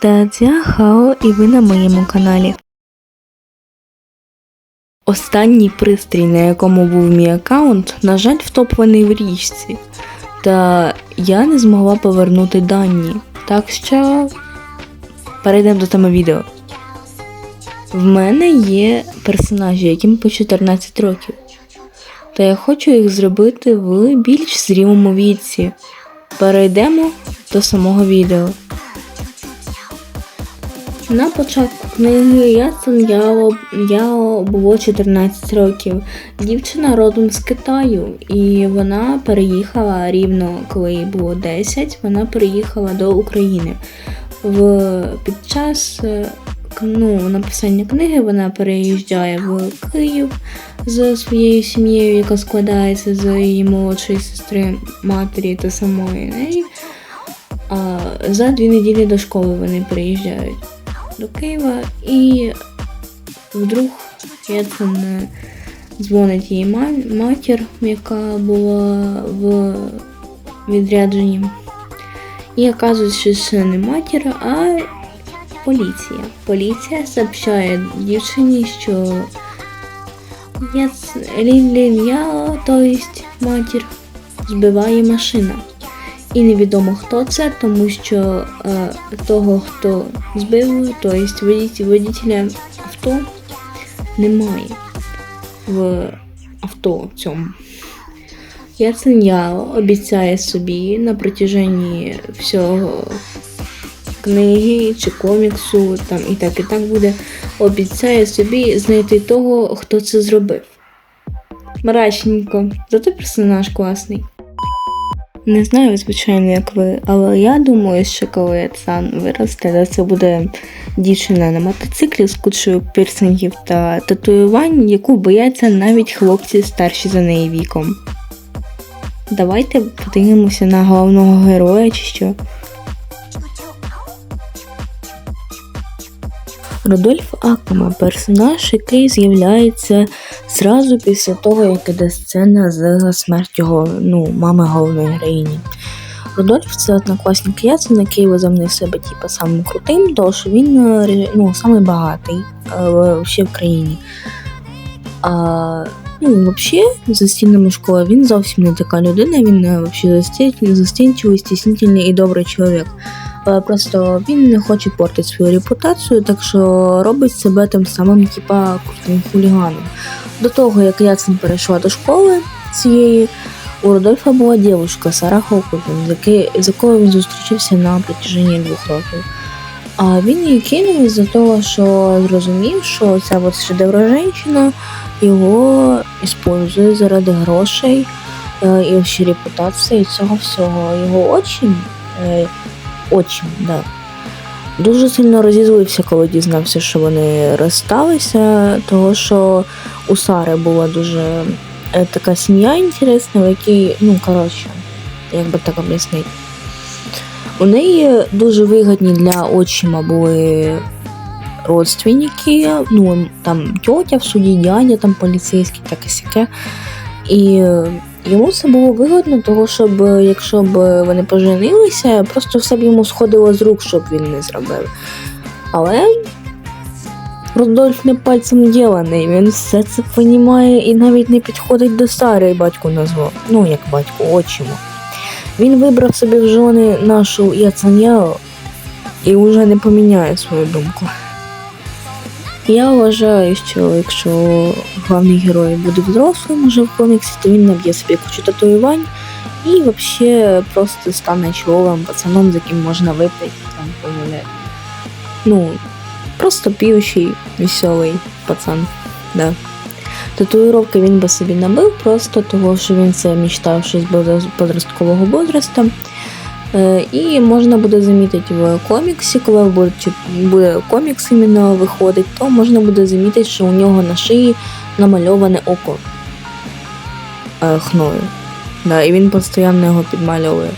Та Хао і ви на моєму каналі. Останній пристрій, на якому був мій аккаунт, на жаль, втоплений в річці. Та я не змогла повернути дані. Так що перейдемо до теми відео. В мене є персонажі, яким по 14 років. Та я хочу їх зробити в більш зрілому віці. Перейдемо до самого відео. На початку книги Яцен Яо, Яо було 14 років. Дівчина родом з Китаю, і вона переїхала рівно, коли їй було 10, вона переїхала до України. В, під час е, ну, написання книги вона переїжджає в Київ з своєю сім'єю, яка складається з її молодшої сестри, матері та самої неї. А за дві неділі до школи вони приїжджають до Києва і вдруг Яцен е, дзвонить її матір, яка була в відрядженні. І оказується, що це не матір, а поліція. Поліція сообщає дівчині, що Яо, то есть матір, збиває машина. І невідомо хто це, тому що е, того, хто збив, то есть водителя, авто немає в авто цьому. Яцен Яо обіцяє собі на протяженні всього книги чи коміксу, там і так, і так буде, обіцяє собі знайти того, хто це зробив. Мрачненько, зато персонаж класний. Не знаю, звичайно, як ви, але я думаю, що коли Цан виросте, це буде дівчина на мотоциклі з кучою пірсингів та татуювань, яку бояться навіть хлопці старші за неї віком. Давайте подивимося на головного героя чи що. Рудольф Акума персонаж, який з'являється зразу після того, як іде сцена з смертю ну, мами головної героїні. Рудольф це однокласник Яцена, який возомнив себе типу, самим крутим, тому він е, ну, самий багатий ще в країні. А, ну, взагалі, за стінами школи він зовсім не така людина, він е, взагалі застінчивий, стіснительний і добрий чоловік. Але просто він не хоче портити свою репутацію, так що робить себе тим самим, типа, крутим хуліганом. До того, як Яцен перейшла до школи цієї, у Рудольфа була дівчинка Сара Хокутен, з якою він зустрічався на протяженні двох років. А він її кинув із-за того, що зрозумів, що ця от шедевра жінка його іспользує заради грошей е, і ще репутації цього всього. Його очі, очі, да. Дуже сильно розізлився, коли дізнався, що вони розсталися, того що у Сари була дуже е, така сім'я інтересна, в якій, ну, коротше, як би так об'яснити. У неї дуже вигідні для отчима були родственники, ну там тьотя в суді, дядя, там поліцейський, таке сяке. І йому це було вигодно, того, щоб е, якщо б вони поженилися, просто все б йому сходило з рук, щоб він не зробив. Але Рудольф не пальцем діланий, він все це понімає і навіть не підходить до Сари батьку назвав. Ну, як батьку, отчиму. Він вибрав собі в жони нашу Яцаньяо і вже не поміняє свою думку. Я вважаю, що якщо головний герой буде взрослим уже в коміксі, то він наб'є собі кучу татуювань і взагалі просто стане чоловим пацаном, з яким можна випити там погуляти. Ну, просто п'ющий, веселий пацан. Да. Татуїровки він би собі набив просто того, що він це мечтав ще з подросткового возраста. Е, І можна буде замітити в коміксі, коли буде, комікс іменно виходить, то можна буде замітити, що у нього на шиї намальоване око е, хною. Да, і він постійно його підмальовує.